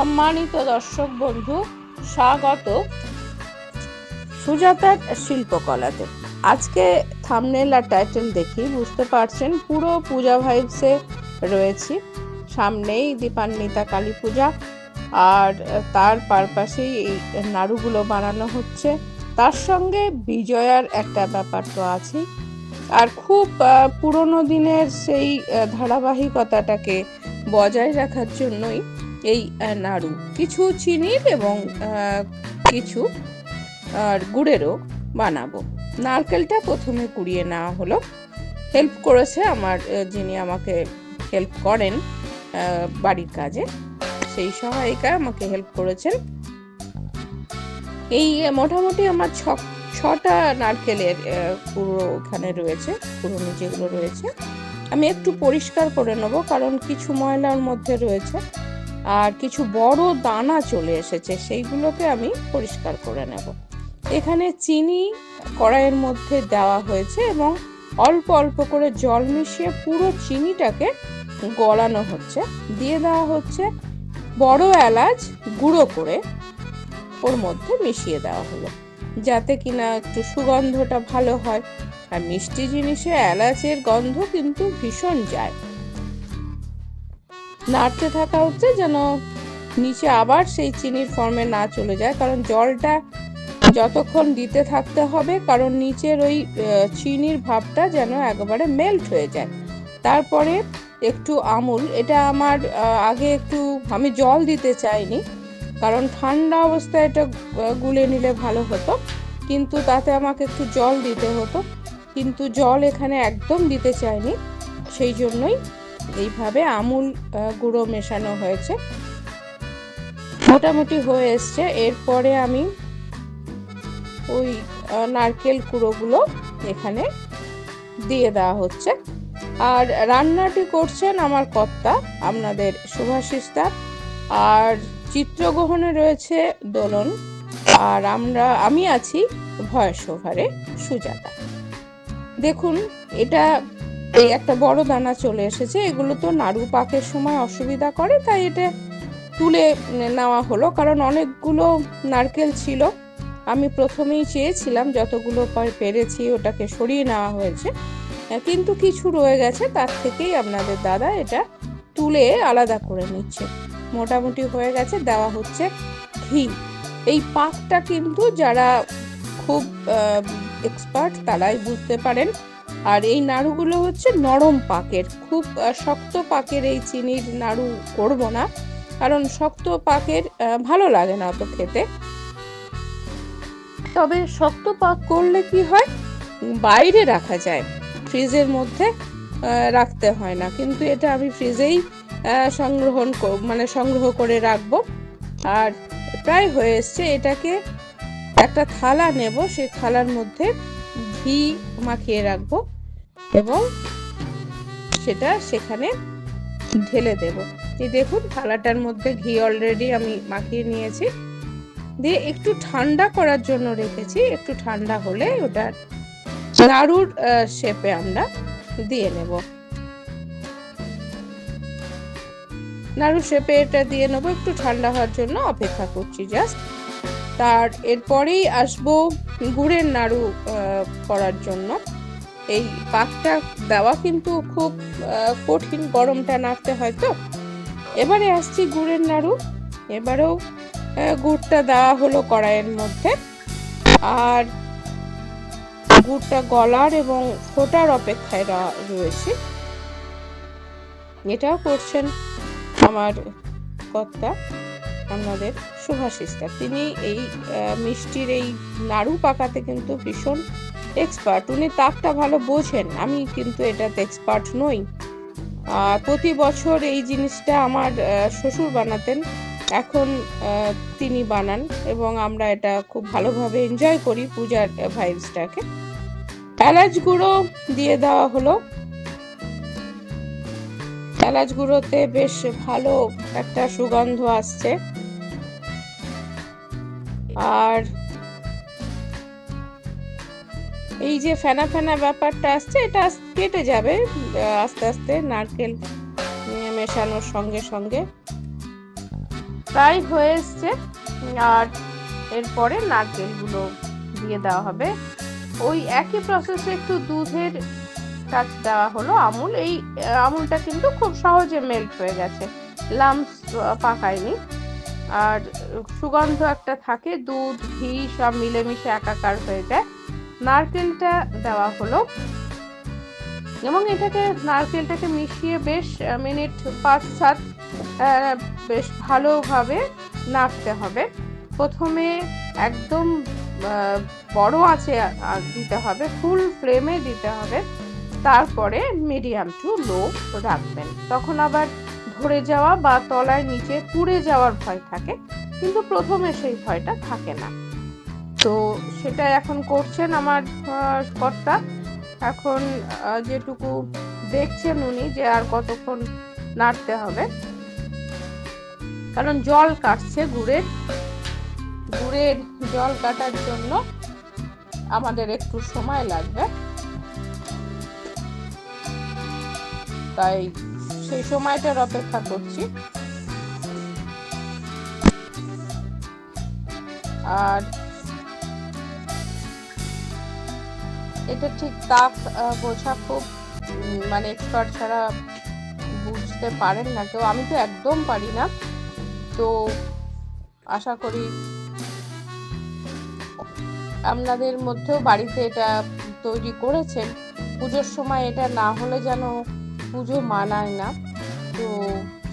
সম্মানিত দর্শক বন্ধু, স্বাগত সুজাতার শিল্পকলাতে। আজকে থামনেল আর টাইটেল দেখি, বুঝতে পারছেন, পুরো পূজা ভাইবসে রয়েছি। সামনেই দীপান্বিতা কালী পূজা, আর তার পারপাশেই এই নাড়ুগুলো বানানো হচ্ছে। তার সঙ্গে বিজয়ার একটা ব্যাপার তো আছেই। আর খুব পুরনো দিনের সেই ধারাবাহিকতাটাকে বজায় রাখার জন্যই এই নাড়ু। কিছু চিনির এবং কিছু, আর গুড়েরও বানাবো। নারকেলটা প্রথমে কুড়িয়ে নেওয়া হলো। হেল্প করেছে আমার যিনি আমাকে হেল্প করেন বাড়ির কাজে। সেই সহায়িকা আমাকে হেল্প করেছেন। এই মোটামুটি আমার ছ, ছটা নারকেলের পুরো ওখানে রয়েছে পুরনো যেগুলো রয়েছে। আমি একটু পরিষ্কার করে নেব, কারণ কিছু ময়লার মধ্যে রয়েছে। আর কিছু বড় দানা চলে এসেছে, সেইগুলোকে আমি পরিষ্কার করে নেব। এখানে চিনি কড়াইয়ের মধ্যে দেওয়া হয়েছে এবং অল্প অল্প করে জল মিশিয়ে পুরো চিনিটাকে গলানো হচ্ছে। দিয়ে দেওয়া হচ্ছে বড় এলাচ গুঁড়ো করে ওর মধ্যে মিশিয়ে দেওয়া হলো, যাতে কিনা একটু সুগন্ধটা ভালো হয়। আর মিষ্টি জিনিসে এলাচের গন্ধ কিন্তু ভীষণ যায়। নাড়তে থাকা হচ্ছে যেন নিচে আবার সেই চিনির ফর্মে না চলে যায়, কারণ জলটা যতক্ষণ দিতে থাকতে হবে, কারণ নিচের ওই চিনির ভাবটা যেন একেবারে মেল্ট হয়ে যায়। তারপরে একটু আমুল, এটা আমার আগে একটু আমি জল দিতে চাইনি, কারণ ঠান্ডা অবস্থায় এটা গুলে নিলে ভালো হতো, কিন্তু তাতে আমাকে একটু জল দিতে হতো, কিন্তু জল এখানে একদম দিতে চাইনি, সেই জন্যই এইভাবে আমুল গুঁড়ো মেশানো হয়েছে। মোটামুটি হয়ে এসছে। এরপরে আমি ওই নারকেল কুড়োগুলো এখানে দিয়ে দেওয়া হচ্ছে। আর রান্নাটি করছেন আমার কর্তা, আপনাদের শুভাশিস্তা আর চিত্রগ্রহণে রয়েছে দোলন। আর আমরা, আমি আছি ভয়েস ওভারে সুজাতা। দেখুন, এটা এই একটা বড় দানা চলে এসেছে, এগুলো তো নাড়ু পাকের সময় অসুবিধা করে, তাই এটা তুলে নেওয়া হলো, কারণ অনেকগুলো নারকেল ছিল। আমি প্রথমেই চেয়েছিলাম যতগুলো পেরেছি ওটাকে সরিয়ে নেওয়া হয়েছে, কিন্তু কিছু রয়ে গেছে, তার থেকেই আপনাদের দাদা এটা তুলে আলাদা করে নিচ্ছে। মোটামুটি হয়ে গেছে, দেওয়া হচ্ছে ঘি। এই পাকটা কিন্তু যারা খুব এক্সপার্ট তারাই বুঝতে পারেন। আর এই নাড়ুগুলো হচ্ছে নরম পাকের। খুব শক্ত পাকের এই চিনির নাড়ু করব না, কারণ শক্ত পাকের ভালো লাগে না অত খেতে। তবে শক্ত পাক করলে কি হয়? বাইরে রাখা যায়। ফ্রিজের মধ্যে রাখতে হয় না। কিন্তু এটা আমি ফ্রিজেই সংগ্রহণ মানে সংগ্রহ করে রাখব। আর প্রায় হয়ে এসছে এটাকে একটা থালা নেব। সেই থালার মধ্যে ঘি মাখিয়ে রাখব এবং সেটা সেখানে ঢেলে দেব। এই দেখুন থালাটার মধ্যে ঘি অলরেডি আমি মাখিয়ে নিয়েছি। দিয়ে একটু ঠান্ডা করার জন্য রেখেছি, একটু ঠান্ডা হলে ওটা নাড়ুর শেপে আমরা দিয়ে নেব। নাড়ু শেপে এটা দিয়ে নেব, একটু ঠান্ডা হওয়ার জন্য অপেক্ষা করছি জাস্ট তার এরপরেই আসব গুড়ের নাড়ু করার জন্য। এই পাকটা দেওয়া কিন্তু খুব কঠিন গরমটা নাড়তে হয় তো। এবারে আসছি গুড়ের নাড়ু। এবারেও গুড়টা দেওয়া হলো কড়াইয়ের মধ্যে। আর গুড়টা গলার এবং ফোটার অপেক্ষায় রয়েছে। এটাও করছেন আমার কর্তা। আমাদের সুভাষিস্তা তিনি এই মিষ্টির এই নাড়ু পাকাতে কিন্তু ভীষণ এক্সপার্ট উনি তাকটা ভালো বোঝেন, আমি কিন্তু এটাতে এক্সপার্ট নই। প্রতি বছর এই জিনিসটা আমার শ্বশুর বানাতেন, এখন তিনি বানান এবং আমরা এটা খুব ভালোভাবে এনজয় করি পূজার ভাইবসটাকে এলাচ গুঁড়ো দিয়ে দেওয়া হলো। এলাচ গুঁড়োতে বেশ ভালো একটা সুগন্ধ আসছে। আর এই যে ফেনা ফেনা ব্যাপারটা আসছে, এটা কেটে যাবে আস্তে আস্তে নারকেল মেশানোর সঙ্গে সঙ্গে। প্রায় হয়ে এসছে, আর এরপরে নারকেলগুলো দিয়ে দেওয়া হবে। ওই একই প্রসেসে একটু দুধের টাচ দেওয়া হলো, আমুল। এই আমুলটা কিন্তু খুব সহজে মেল্ট হয়ে গেছে। লামস পাকায়নি। আর সুগন্ধ একটা থাকে, দুধ, ঘি, সব মিলেমিশে একাকার হয়ে যায়। নারকেলটা দেওয়া হলো। এবং এটাকে, নারকেলটাকে মিশিয়ে বেশ মিনিট পাঁচ সাত বেশ ভালোভাবে নাড়তে হবে। প্রথমে একদম বড় আছে দিতে হবে, ফুল ফ্লেমে দিতে হবে। তারপরে মিডিয়াম টু লো রাখবেন। তখন আবার ধরে যাওয়া বা তলায় নিচে পুড়ে যাওয়ার ভয় থাকে, কিন্তু প্রথমে সেই ভয়টা থাকে না। তো সেটা এখন করছেন আমার কর্তা। এখন যেটুকু দেখছেন উনি যে আর কতক্ষণ নাড়তে হবে। কারণ জল কাটছে গুড়ের গুড়ের জল কাটার জন্য আমাদের একটু সময় লাগবে। তাই সেই সময়টার অপেক্ষা করছি। আর এটা ঠিক তাপ বোঝা খুব মানে এক্সপার্ট ছাড়া বুঝতে পারেন না কেউ। আমি তো একদম পারি না। তো আশা করি আপনাদের মধ্যেও বাড়িতে এটা তৈরি করেছেন। পুজোর সময় এটা না হলে যেন পুজো মানায় না। তো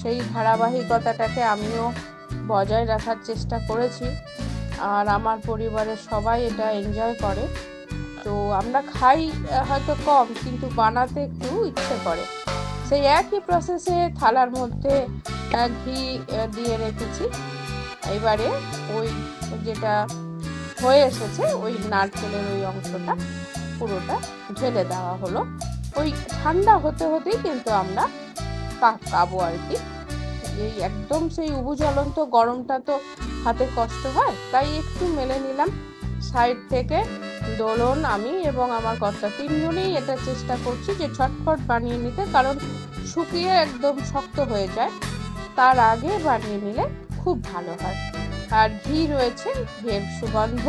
সেই ধারাবাহিকতাটাকে আমিও বজায় রাখার চেষ্টা করেছি। আর আমার পরিবারের সবাই এটা এনজয় করে। তো আমরা খাই হয়তো কম, কিন্তু বানাতে একটু ইচ্ছে করে। সেই একই প্রসেসে থালার মধ্যে ঘি দিয়ে রেখেছি। এবারে ওই যেটা হয়ে এসেছে, ওই নারকেলের ওই অংশটা পুরোটা ঢেলে দেওয়া হলো। ওই ঠান্ডা হতে হতেই কিন্তু আমরা পাকাবো আর কি। এই একদম সেই উবু জ্বলন্ত গরমটা তো হাতে কষ্ট হয়, তাই একটু মেলে নিলাম। সাইড থেকে দোলন, আমি এবং আমার কর্তা তিনজনেই এটা চেষ্টা করছি যে ছটফট বানিয়ে নিতে, কারণ শুকিয়ে একদম শক্ত হয়ে যায়। তার আগে বানিয়ে নিলে খুব ভালো হয়। আর ঘি রয়েছে, ঘিয়ের সুগন্ধ,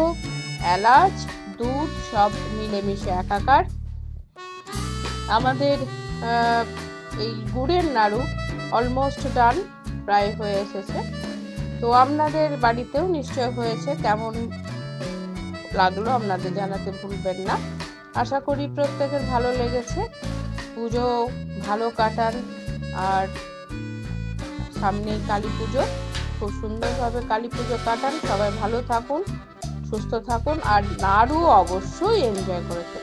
এলাচ, দুধ সব মিলেমিশে একাকার। আমাদের এই গুড়ের নাড়ু অলমোস্ট ডান প্রায় হয়ে এসেছে। তো আপনাদের বাড়িতেও নিশ্চয় হয়েছে, কেমন লাগল আপনাদের জানাতে ভুলবেন না। আশা করি প্রত্যেকের ভালো লেগেছে। পুজো ভালো কাটান, আর সামনেই কালী পুজো, খুব সুন্দরভাবে কালী পুজো কাটান। সবাই ভালো থাকুন, সুস্থ থাকুন, আর নাড়ু অবশ্যই এনজয় করে থাকুন